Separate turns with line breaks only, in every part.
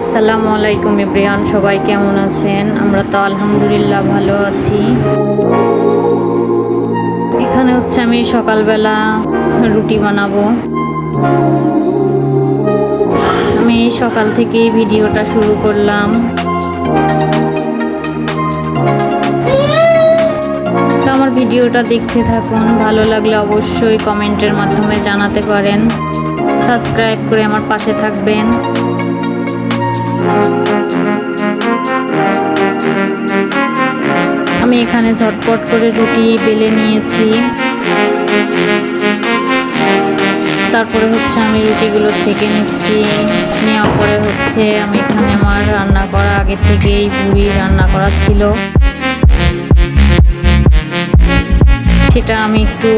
আসসালামু আলাইকুম ইব্রিয়ান, সবাই কেমন আছেন? আমরা তো আলহামদুলিল্লাহ ভালো আছি। এখানে হচ্ছে আমি সকালবেলা রুটি বানাবো। আমি সকাল থেকেই ভিডিওটা শুরু করলাম। তো আমার ভিডিওটা দেখতে থাকুন, ভালো লাগলে অবশ্যই কমেন্টের মাধ্যমে জানাতে পারেন। সাবস্ক্রাইব করে আমার পাশে থাকবেন। আমি এখানে ঝটপট করে রুটি বেলে নিয়েছি। তারপরে হচ্ছে আমি রুটিগুলো ছেঁকে নিচ্ছি। নেওয়ার পরে হচ্ছে আমি এখানে আমার রান্না করা আগে থেকেই বুড়ি রান্না করা ছিল। সেটা আমি একটু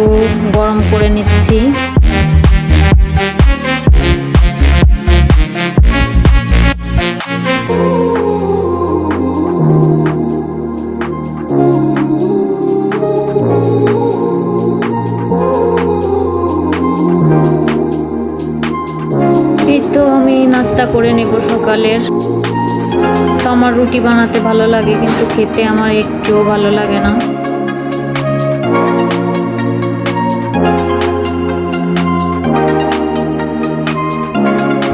গরম করে নিচ্ছি। নাস্তা করে নেব সকালের। তো আমার রুটি বানাতে ভালো লাগে, কিন্তু খেতে আমার একটুও ভালো লাগে না।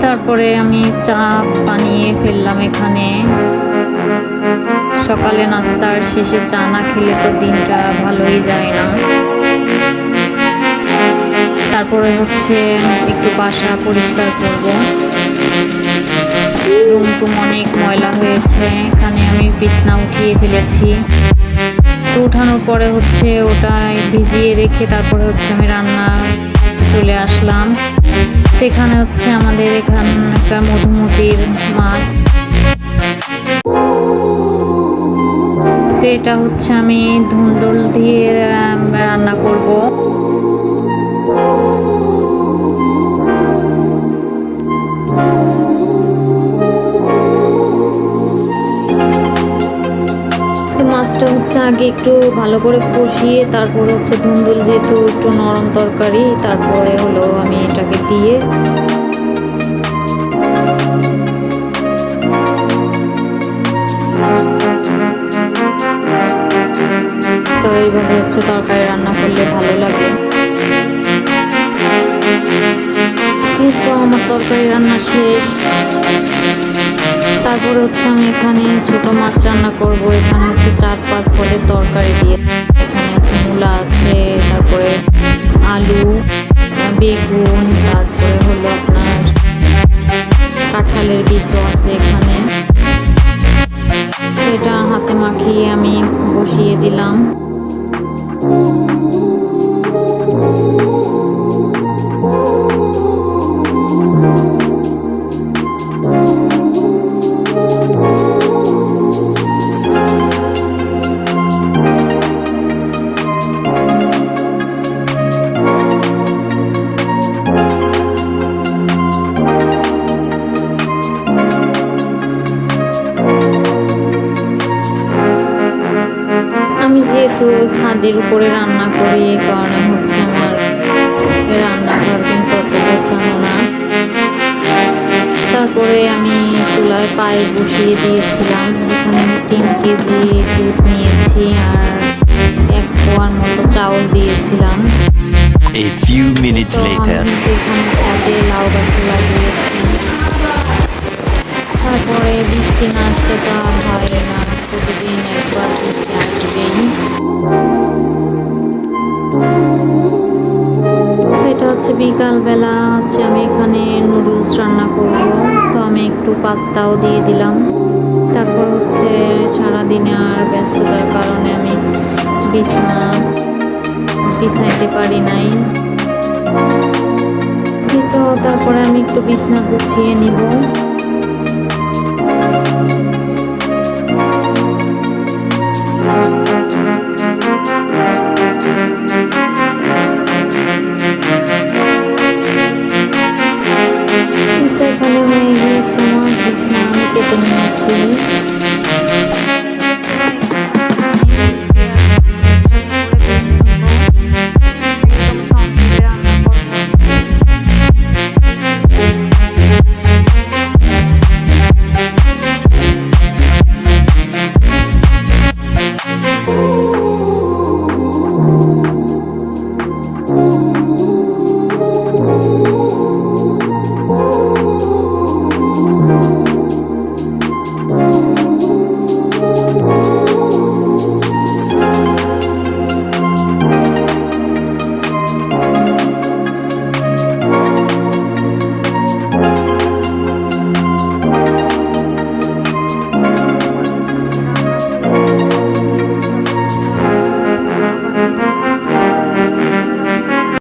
তারপরে আমি চা বানিয়ে ফেললাম এখানে। সকালে নাস্তার শেষে চা না খেলে তো দিনটা ভালোই যায় না। তারপরে হচ্ছে একটু বাসা পরিষ্কার করব। রুম টুম অনেক ময়লা হয়েছে, এখানে আমি বিছনা উঠিয়ে ফেলেছি। তো উঠানোর পরে হচ্ছে ওটা ভিজিয়ে রেখে তারপরে হচ্ছে আমি রান্না চলে আসলাম। তো এখানে হচ্ছে আমাদের এখান একটা মধুমতির মাছ। তো এটা হচ্ছে আমি ধুন্দুল দিয়ে মাছটা হচ্ছে আগে একটু ভালো করে কষিয়ে তারপরে হচ্ছে ধুন্দুল যেহেতু একটু নরম তরকারি, তারপরে হলো আমি এটাকে দিয়ে তো এইভাবে হচ্ছে তরকারি রান্না করলে ভালো লাগে। এই তো আমার তরকারি রান্না শেষ। তারপরে হচ্ছে আমি এখানে ছোট মাছ রান্না করব। এখানে হচ্ছে চার পাঁচ পদের তরকারি দিয়ে এখানে হচ্ছে মূলা আছে, তারপরে আলু, বেগুন, তারপরে হলো আপনার কাঁঠালের বীজও আছে এখানে। এটা হাতে মাখিয়ে আমি বসিয়ে দিলাম। ছাদের উপরে রান্না করি এই কারণে হচ্ছে আমার রান্নাঘর কিন্তু অত গোছানো না। তারপরে আমি চুলায় পায়ে বসিয়ে দিয়েছিলাম। ওখানে আমি তিন কেজি দুধ নিয়েছি আর এক পোয়ার মতো চাউল দিয়েছিলাম।
A few minutes later.
তারপরে বৃষ্টি না আসলে তো আর হয় না প্রতিদিন একবার বৃষ্টি আসবেই। এটা হচ্ছে বিকালবেলা, হচ্ছে আমি এখানে নুডলস রান্না করব। তো আমি একটু পাস্তাও দিয়ে দিলাম। তারপর হচ্ছে সারাদিনে আর ব্যস্ততার কারণে আমি বিছনা বিছাইতে পারি নাই। তো, তারপরে আমি একটু বিছনা গুছিয়ে নিব। শুনি